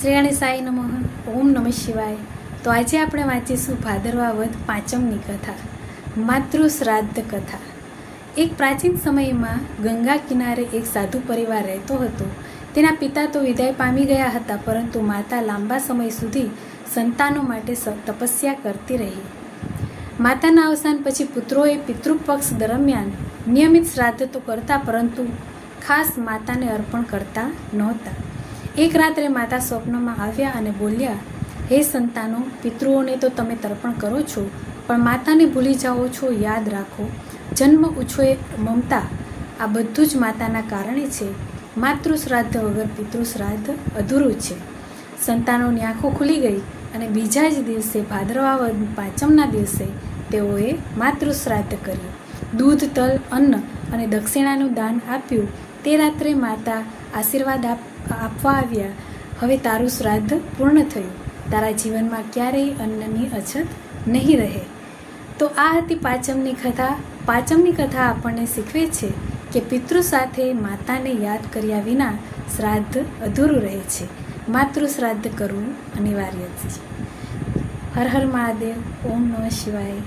શ્રેયાણી સાઈ નમઃ, ઓમ નમઃ શિવાય. તો આજે આપણે વાંચીશું ભાદરવા વધ પાંચમની કથા માતૃ શ્રાદ્ધ કથા. એક પ્રાચીન સમયમાં ગંગા કિનારે એક સાધુ પરિવાર રહેતો હતો. તેના પિતા તો વિદાય પામી ગયા હતા, પરંતુ માતા લાંબા સમય સુધી સંતાનો માટે તપસ્યા કરતી રહી. માતાના અવસાન પછી પુત્રોએ પિતૃપક્ષ દરમિયાન નિયમિત શ્રાદ્ધ તો કરતા, પરંતુ ખાસ માતાને અર્પણ કરતા નહોતા. એક રાત્રે માતા સ્વપ્નમાં આવ્યા અને બોલ્યા, હે સંતાનો, પિતૃઓને તો તમે તર્પણ કરો છો, પણ માતાને ભૂલી જાઓ છો, યાદ રાખો. જન્મ ઉછોએ મમતા. આ બધું જ માતાના કારણે છે. માતૃ શ્રાદ્ધ વગર પિતૃ શ્રાદ્ધ અધૂરું છે. સંતાનોની આંખો ખુલી ગઈ અને બીજા જ દિવસે ભાદરવા પાંચમના દિવસે તેઓએ માતૃ શ્રાદ્ધ કર્યું. દૂધ, તલ, અન્ન અને દક્ષિણાનું દાન આપ્યું. તે રાત્રે માતા આશીર્વાદ આપ, આપવા આવ્યા. હવે તારું શ્રાદ્ધ પૂર્ણ થયું. તારા જીવનમાં ક્યારેય અન્નની અછત નહીં રહે. તો આ હતી પાચમની કથા. પાચમની કથા આપણને શીખવે છે કે પિતૃ સાથે માતાને યાદ કર્યા વિના શ્રાદ્ધ અધૂરું રહે છે. માતૃ શ્રાદ્ધ કરવું અનિવાર્ય છે. હર હર મહાદેવ. ઓમ નમઃ શિવાય.